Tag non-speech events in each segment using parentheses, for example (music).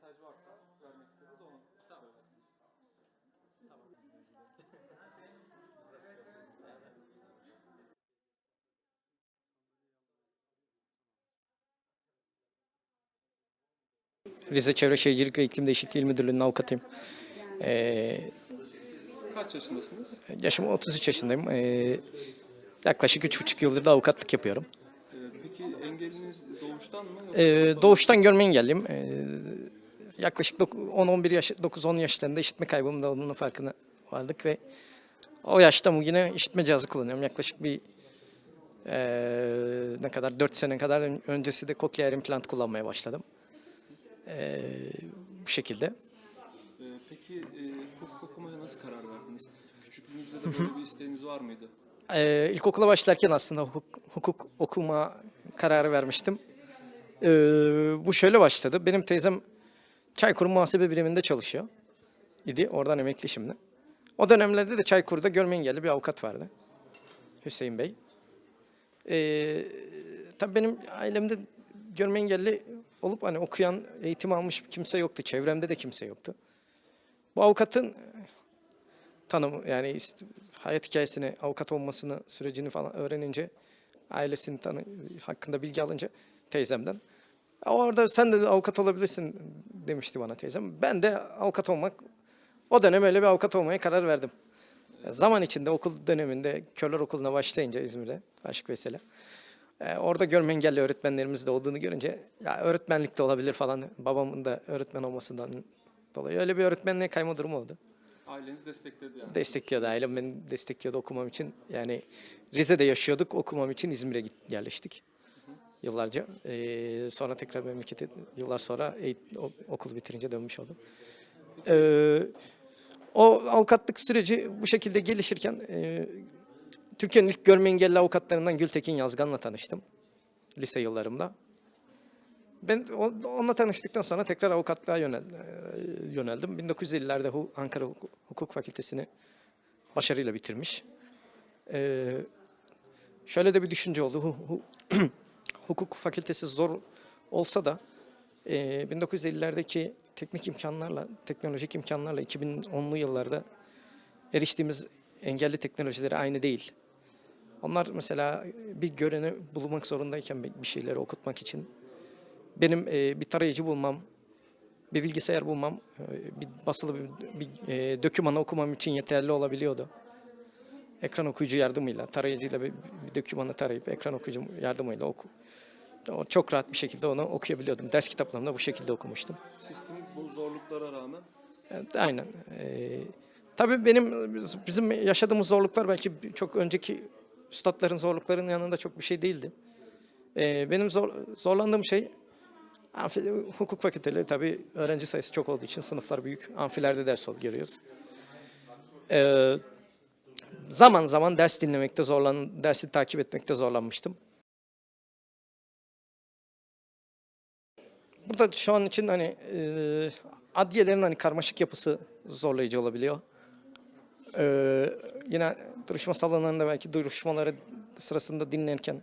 mesaj varsa vermek istediğiniz onu söylersiniz. Rize Çevre Şehircilik ve İklim Değişikliği İl Müdürlüğü'nün avukatıyım. Ee, Kaç yaşındasınız? yaşım 33 yaşındayım. Ee, yaklaşık 3,5 yıldır da avukatlık yapıyorum. Ee, peki engeliniz doğuştan mı? yoksa- Ee, doğuştan görme engelliyim. Ee, yaklaşık dok- 10-11 yaş, 9-10 yaşlarında işitme kaybımın da olduğunu farkına vardık ve o yaşta bugüne işitme cihazı kullanıyorum. Yaklaşık bir ee, ne kadar 4 sene kadar ön- öncesi de cochlear implant kullanmaya başladım. Ee, bu şekilde. Peki e, hukuk okumaya nasıl karar verdiniz? Küçüklüğünüzde de böyle bir isteğiniz var mıydı? Ee, ilkokula başlarken aslında hukuk, hukuk okuma kararı vermiştim. Ee, bu şöyle başladı. Benim teyzem Çaykur Muhasebe Biriminde çalışıyor idi. Oradan emekli şimdi. O dönemlerde de Çaykur'da görme engelli bir avukat vardı. Hüseyin Bey. Ee, tabii benim ailemde görme engelli olup hani okuyan, eğitim almış kimse yoktu. Çevremde de kimse yoktu. Bu avukatın tanım yani hayat hikayesini, avukat olmasını, sürecini falan öğrenince, ailesini tanı hakkında bilgi alınca teyzemden. Orada sen de avukat olabilirsin demişti bana teyzem. Ben de avukat olmak, o dönem öyle bir avukat olmaya karar verdim. Zaman içinde okul döneminde Körler Okulu'na başlayınca İzmir'de, Aşık Veysel. Ee, orada görme engelli öğretmenlerimiz de olduğunu görünce ya öğretmenlik de olabilir falan. Babamın da öğretmen olmasından dolayı öyle bir öğretmenliğe kayma durumu oldu Aileniz destekledi yani. destekliyordu ailem beni destekliyordu okumam için. Yani Rize'de yaşıyorduk okumam için İzmir'e yerleştik yıllarca. Ee, sonra tekrar memlekete yıllar sonra eğit- o- okulu bitirince dönmüş oldum. Ee, o avukatlık süreci bu şekilde gelişirken e, Türkiye'nin ilk görme engelli avukatlarından Gültekin Yazgan'la tanıştım lise yıllarımda. Ben onunla tanıştıktan sonra tekrar avukatlığa e, yöneldim. 1950'lerde Hu- Ankara Hukuk Fakültesini başarıyla bitirmiş. Ee, şöyle de bir düşünce oldu. (clears throat) Hu- hu- Hukuk fakültesi zor olsa da e, 1950'lerdeki teknik imkanlarla, teknolojik imkanlarla 2010'lu yıllarda eriştiğimiz engelli teknolojileri aynı değil. Onlar mesela bir göreni bulmak zorundayken bir şeyleri okutmak için benim e, bir tarayıcı bulmam, bir bilgisayar bulmam, e, bir basılı bir, bir e, dokümanı okumam için yeterli olabiliyordu. Ekran okuyucu yardımıyla, tarayıcıyla bir, dokümanı tarayıp ekran okuyucu yardımıyla oku. Çok rahat bir şekilde onu okuyabiliyordum. Ders kitaplarımda bu şekilde okumuştum. Sistem bu zorluklara rağmen Evet, aynen. Ee, tabii benim bizim yaşadığımız zorluklar belki çok önceki üstadların zorluklarının yanında çok bir şey değildi. Ee, benim zor, zorlandığım şey amfi, hukuk fakülteleri tabii öğrenci sayısı çok olduğu için sınıflar büyük. Amfilerde ders ol- görüyoruz. Ee, zaman zaman ders dinlemekte zorlan, dersi takip etmekte zorlanmıştım. Burada şu an için hani e, adliyelerin hani karmaşık yapısı zorlayıcı olabiliyor. E, yine duruşma salonlarında belki duruşmaları sırasında dinlerken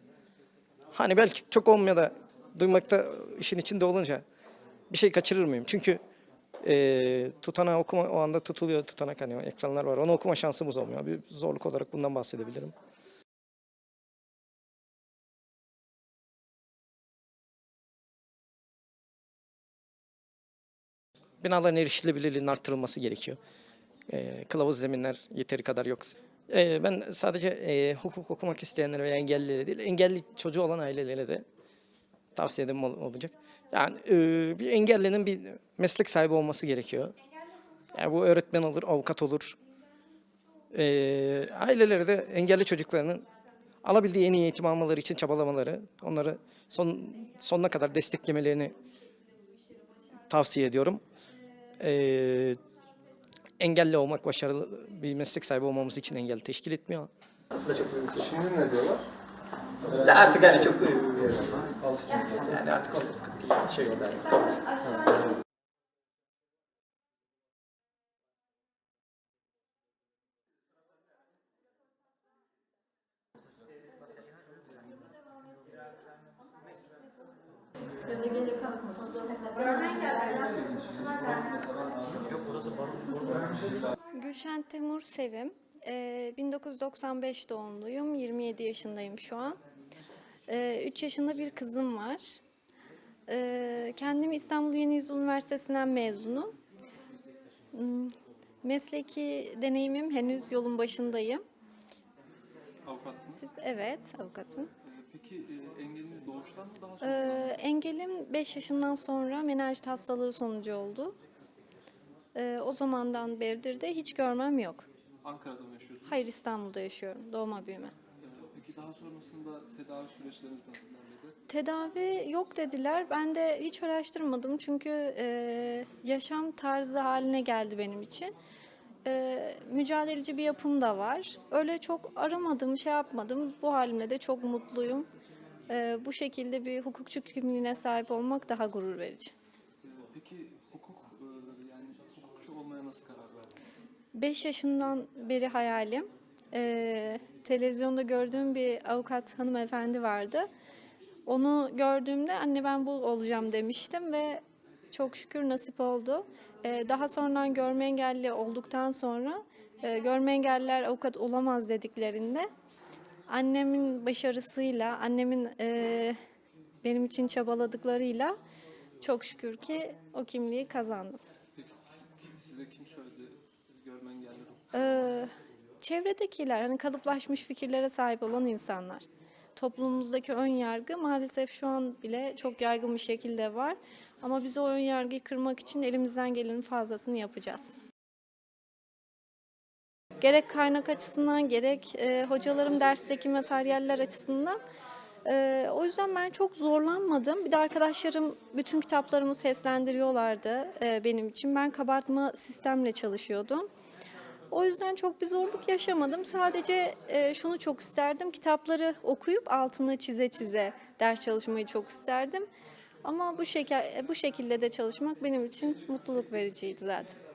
hani belki çok olmuyor da duymakta işin içinde olunca bir şey kaçırır mıyım? Çünkü e, tutanağı okuma o anda tutuluyor tutanak hani ekranlar var onu okuma şansımız olmuyor. Bir zorluk olarak bundan bahsedebilirim. Binaların erişilebilirliğinin arttırılması gerekiyor. E, kılavuz zeminler yeteri kadar yok. E, ben sadece e, hukuk okumak isteyenlere veya engellilere değil, engelli çocuğu olan ailelere de tavsiyem ol- olacak. Yani e, bir engellinin bir meslek sahibi olması gerekiyor. Yani bu öğretmen olur, avukat olur. E, ailelere de engelli çocuklarının alabildiği en iyi eğitim almaları için çabalamaları, onları son sonuna kadar desteklemelerini tavsiye ediyorum. Ee, engelli olmak başarılı bir meslek sahibi olmamız için engel teşkil etmiyor. Aslında çok şimdi ne diyorlar? Artık hani çok yani artık şey oldu. Gece Gülşen Temur Sevim. Ee, 1995 doğumluyum. 27 yaşındayım şu an. 3 yaşında bir kızım var. Ee, Kendim İstanbul Yeni Yüzyıl Üniversitesi'nden mezunum. Hmm, Mesleki deneyimim henüz yolun başındayım. Avukatsınız. Siz, evet, avukatım. Ee, Peki e, engeliniz doğuştan mı daha sonra? Ee, engelim 5 yaşından sonra menajit hastalığı sonucu oldu. Ee, o zamandan beridir de hiç görmem yok. Ankara'da mı yaşıyorsunuz? Hayır İstanbul'da yaşıyorum. Doğma büyüme. Daha sonrasında tedavi süreçleriniz nasıl ilerledi? Tedavi yok dediler. Ben de hiç araştırmadım çünkü e, yaşam tarzı haline geldi benim için. E, mücadeleci bir yapım da var. Öyle çok aramadım, şey yapmadım. Bu halimle de çok mutluyum. E, bu şekilde bir hukukçu kimliğine sahip olmak daha gurur verici. Peki hukuk e, yani hukukçu olmaya nasıl karar verdiniz? 5 yaşından beri hayalim. Ee, televizyonda gördüğüm bir avukat hanımefendi vardı. Onu gördüğümde anne ben bu olacağım demiştim ve çok şükür nasip oldu. Ee, daha sonradan görme engelli olduktan sonra e, görme engelliler avukat olamaz dediklerinde annemin başarısıyla, annemin e, benim için çabaladıklarıyla çok şükür ki o kimliği kazandım. Size kim söyledi görme engelli? Ee, çevredekiler hani kalıplaşmış fikirlere sahip olan insanlar. Toplumumuzdaki ön yargı maalesef şu an bile çok yaygın bir şekilde var. Ama biz o ön yargıyı kırmak için elimizden gelenin fazlasını yapacağız. Gerek kaynak açısından gerek e, hocalarım dersteki materyaller açısından e, o yüzden ben çok zorlanmadım. Bir de arkadaşlarım bütün kitaplarımı seslendiriyorlardı e, benim için. Ben kabartma sistemle çalışıyordum. O yüzden çok bir zorluk yaşamadım. Sadece e, şunu çok isterdim. Kitapları okuyup altını çize çize ders çalışmayı çok isterdim. Ama bu şekil bu şekilde de çalışmak benim için mutluluk vericiydi zaten.